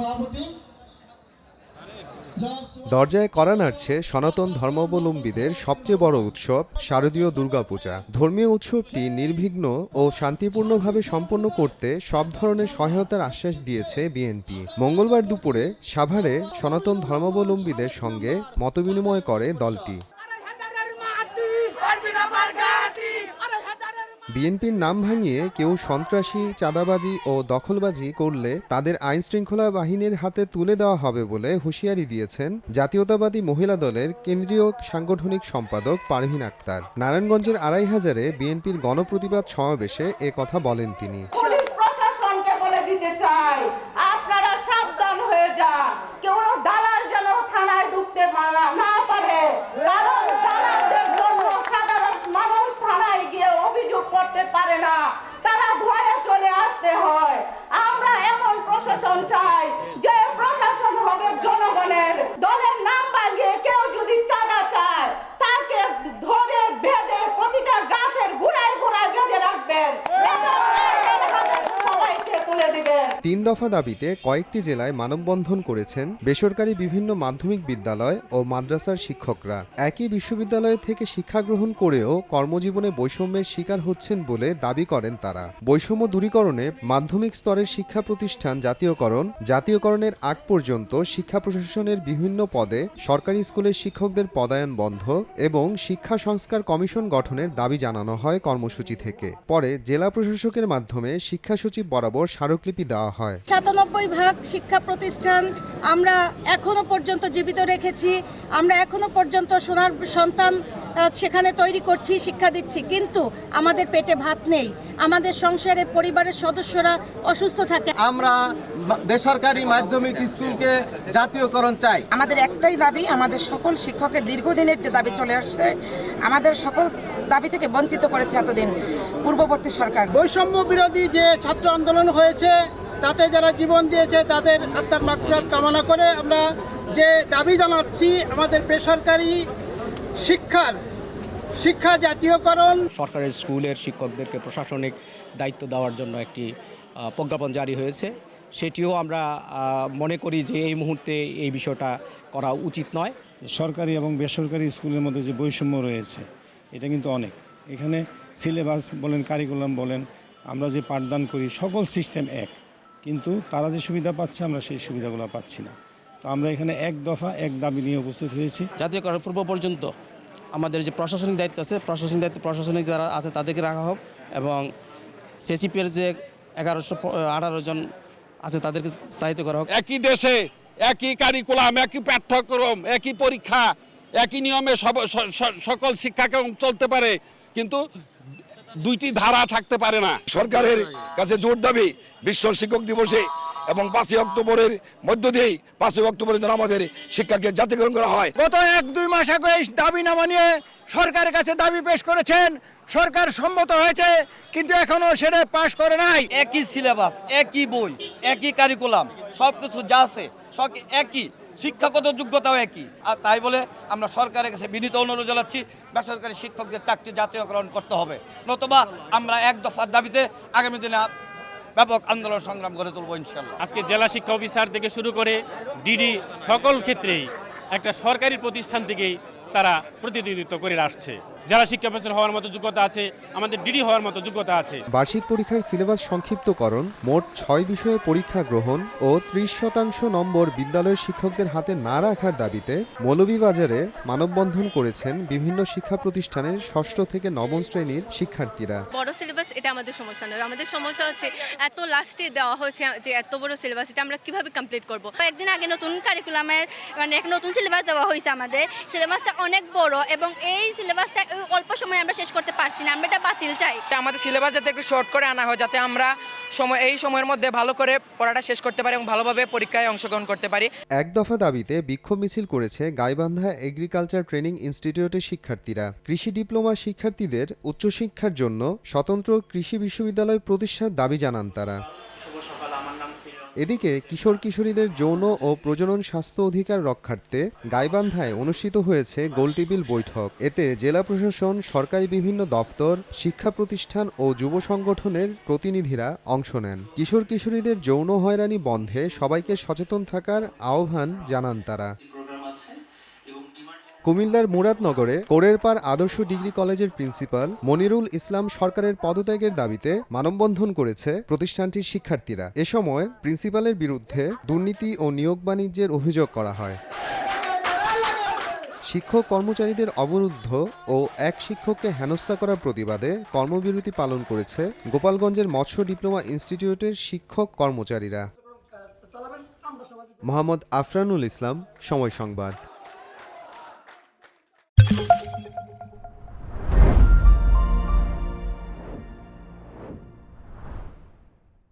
সভাপতি। দরজায় করা নাড়ছে সনাতন ধর্মাবলম্বীদের সবচেয়ে বড় উৎসব শারদীয় দুর্গাপূজা। ধর্মীয় উৎসবটি নির্বিঘ্ন ও শান্তিপূর্ণভাবে সম্পন্ন করতে সব ধরনের সহায়তার আশ্বাস দিয়েছে বিএনপি। মঙ্গলবার দুপুরে সাভারে সনাতন ধর্মাবলম্বীদের সঙ্গে মতবিনিময় করে দলটি আড়াই হাজারের মাটি পারবি না বারগাটি আড়াই হাজারের বিএনপির নাম ভাঙিয়ে কেউ সন্ত্রাসী, চাঁদাবাজি ও দখলবাজি করলে তাদের আইন শৃঙ্খলা বাহিনীর হাতে তুলে দেওয়া হবে বলে হুঁশিয়ারি দিয়েছেন জাতীয়তাবাদী মহিলা দলের কেন্দ্রীয় সাংগঠনিক সম্পাদক পারভিন আক্তার। নারায়ণগঞ্জের আড়াই হাজারে বিএনপির গণপ্রতিবাদ সমাবেশে এ কথা বলেন তিনি। প্রশাসনকে বলে দিতে আপনারা সাবধান হয়ে যান কেউ দালাল যেন থানায় ঢুকতে মানা- না পারে কারণ দালালদের জন্য সাধারণ মানুষ থানায় গিয়ে অভিযোগ করতে পারে না তারা ভয়ে চলে আসতে হয় আমরা এমন প্রশাসন চাই যে প্রশাসন হবে জনগণের দলের নাম ভাঙিয়ে কেউ যদি চাঁদা চায় তাকে ধরে বেঁধে প্রতিটা গাছের গোড়ায় গোড়ায় বেঁধে রাখবেন এবং একের হাতে সবাইকে তুলে দিবেন তিন দফা দাবিতে কয়েকটি জেলায় মানববন্ধন করেছেন বেসরকারি বিভিন্ন মাধ্যমিক বিদ্যালয় ও মাদ্রাসার শিক্ষকরা। একই বিশ্ববিদ্যালয় থেকে শিক্ষা গ্রহণ করেও কর্মজীবনে বৈষম্যের শিকার হচ্ছেন বলে দাবি করেন তারা। বৈষম্য দূরীকরণে মাধ্যমিক স্তরের শিক্ষা প্রতিষ্ঠান জাতীয়করণ, জাতীয়করণের আগ পর্যন্ত শিক্ষা প্রশাসনের বিভিন্ন পদে সরকারি স্কুলের শিক্ষকদের পদায়ন বন্ধ এবং শিক্ষা সংস্কার কমিশন গঠনের দাবি জানানো হয় কর্মসূচি থেকে। পরে জেলা প্রশাসকের মাধ্যমে শিক্ষা সচিব বরাবর স্মারকলিপি দেওয়া হয়। সাতানব্বই ভাগ শিক্ষা প্রতিষ্ঠান আমরা এখনও পর্যন্ত জীবিত রেখেছি আমরা এখনও পর্যন্ত সোনার সন্তান সেখানে তৈরি করছি শিক্ষা দিচ্ছি। কিন্তু আমাদের পেটে ভাত নেই। আমাদের সংসারে পরিবারের সদস্যরা অসুস্থ থাকে। আমরা বেসরকারি মাধ্যমিক স্কুলকে জাতীয়করণ চাই। আমাদের একটাই দাবি আমাদের সকল শিক্ষকের দীর্ঘদিনের যে দাবি চলে আসছে আমাদের সকল দাবি থেকে বঞ্চিত করেছে এতদিন পূর্ববর্তী সরকার। বৈষম্য বিরোধী যে ছাত্র আন্দোলন হয়েছে তাতে যারা জীবন দিয়েছে তাদের আত্মার মাগফিরাত কামনা করে আমরা যে দাবি জানাচ্ছি আমাদের বেসরকারি শিক্ষার শিক্ষা জাতীয়করণ। সরকারের স্কুলের শিক্ষকদেরকে প্রশাসনিক দায়িত্ব দেওয়ার জন্য একটি প্রজ্ঞাপন জারি হয়েছে। সেটিও আমরা মনে করি যে এই মুহূর্তে এই বিষয়টা করা উচিত নয়। সরকারি এবং বেসরকারি স্কুলের মধ্যে যে বৈষম্য রয়েছে এটা কিন্তু অনেক। এখানে সিলেবাস বলেন কারিকুলাম বলেন আমরা যে পাঠদান করি সকল সিস্টেম এক। কিন্তু তারা যে সুবিধা পাচ্ছে আমরা সেই সুবিধাগুলো পাচ্ছি না। তো আমরা এখানে এক দফা এক দাবি নিয়ে উপস্থিত হয়েছি। জাতীয় করার পূর্ব পর্যন্ত আমাদের যে প্রশাসনিক দায়িত্ব আছে প্রশাসনিক দায়িত্ব প্রশাসনিক যারা আছে তাদেরকে রাখা হোক এবং সিসিপির যে এগারোশো আঠারো জন আছে তাদেরকে স্থায়িত্ব করা হোক। একই দেশে একই কারিকুলাম একই পাঠ্যক্রম একই পরীক্ষা একই নিয়মে সকল শিক্ষাক্রম চলতে পারে। কিন্তু দুইটি ধারা থাকতে পারে না। সরকারের কাছে জোর দাবি বিশ্ব শিক্ষক দিবসে এবং পাঁচই অক্টোবরের মধ্য দিয়েই পাঁচই অক্টোবরে যেন আমাদের শিক্ষাকে জাতীয়করণ করা হয়। গত এক দুই মাস আগে দাবি না মানিয়ে সরকারের কাছে দাবি পেশ করেছেন। সরকার সম্মত হয়েছে কিন্তু এখনও সেটা পাশ করে নাই। একই সিলেবাস একই বই একই কারিকুলাম সব কিছু যা আছে সব একই। শিক্ষাগত যোগ্যতাও একই। আর তাই বলে আমরা সরকারের কাছে বিনীত অনুরোধ জানাচ্ছি, বেসরকারি শিক্ষকদের চাকরি জাতীয়করণ করতে হবে। নতুবা আমরা এক দফার দাবিতে আগামী দিনে ব্যাপক আন্দোলন সংগ্রাম গড়ে তুলব ইনশাল্লাহ আজকে জেলা শিক্ষা অফিসার থেকে শুরু করে ডিডি সকল ক্ষেত্রেই একটা সরকারি প্রতিষ্ঠান থেকেই তারা প্রতিনিধিত্ব করে আসছে। জেলা শিক্ষা অফিসার হওয়ার মতো যোগ্যতা আছে আমাদের ডিডি হওয়ার মতো যোগ্যতা আছে। বার্ষিক পরীক্ষার সিলেবাস সংক্ষিপ্তকরণ মোট ছয় বিষয়ে পরীক্ষা গ্রহণ ও ত্রিশ শতাংশ নম্বর বিদ্যালয়ের শিক্ষকদের হাতে না রাখার দাবিতে মৌলভীবাজারে মানববন্ধন করেছেন বিভিন্ন শিক্ষা প্রতিষ্ঠানের ষষ্ঠ থেকে নবম শ্রেণির শিক্ষার্থীরা। বড় সিলেবাস এটা আমাদের সমস্যা নয়। আমাদের সমস্যা হচ্ছে এত লাস্টে দেওয়া হয়েছে যে এত বড় সিলেবাস এটা আমরা কীভাবে কমপ্লিট করব? একদিন আগে নতুন কারিকুলামের মানে এক নতুন সিলেবাস দেওয়া হয়েছে আমাদের। সিলেবাসটা অনেক বড় এবং এই সিলেবাসটা অল্প সময় আমরা শেষ করতে পারছি না আমরা এটা বাতিল চাই। আমাদের সিলেবাস যাতে একটু শর্ট করে আনা হয় যাতে আমরা সময় এই সময়ের মধ্যে ভালো করে পড়াটা শেষ করতে পারি এবং ভালোভাবে পরীক্ষায় অংশগ্রহণ করতে পারি। এক দফা দাবিতে বিক্ষোভ মিছিল করেছে গাইবান্ধা এগ্রিকালচার ট্রেনিং ইনস্টিটিউটের শিক্ষার্থীরা। কৃষি ডিপ্লোমা শিক্ষার্থীদের উচ্চশিক্ষার জন্য স্বতন্ত্র কৃষি বিশ্ববিদ্যালয় প্রতিষ্ঠার দাবি জানান তারা শুভ সকাল আমার নাম এদিকে কিশোর কিশোরীদের যৌন ও প্রজনন স্বাস্থ্য অধিকার রক্ষার্থে গাইবান্ধায় অনুষ্ঠিত হয়েছে গোলটেবিল বৈঠক। এতে জেলা প্রশাসন, সরকারি বিভিন্ন দফতর, শিক্ষা প্রতিষ্ঠান ও যুব সংগঠনের প্রতিনিধিরা অংশ নেন। কিশোর কিশোরীদের যৌন হয়রানি বন্ধে সবাইকে সচেতন থাকার আহ্বান জানান তারা। কুমিল্লার মুরাদনগরে কোরের কোরেরপার আদর্শ ডিগ্রি কলেজের প্রিন্সিপাল মনিরুল ইসলাম সরকারের পদত্যাগের দাবিতে মানববন্ধন করেছে প্রতিষ্ঠানটির শিক্ষার্থীরা। এ সময় প্রিন্সিপালের বিরুদ্ধে দুর্নীতি ও নিয়োগ বাণিজ্যের অভিযোগ করা হয়। শিক্ষক কর্মচারীদের অবরুদ্ধ ও এক শিক্ষককে হেনস্থা করার প্রতিবাদে কর্মবিরতি পালন করেছে গোপালগঞ্জের মৎস্য ডিপ্লোমা ইনস্টিটিউটের শিক্ষক কর্মচারীরা। মোহাম্মদ আফরানুল ইসলাম, সময় সংবাদ।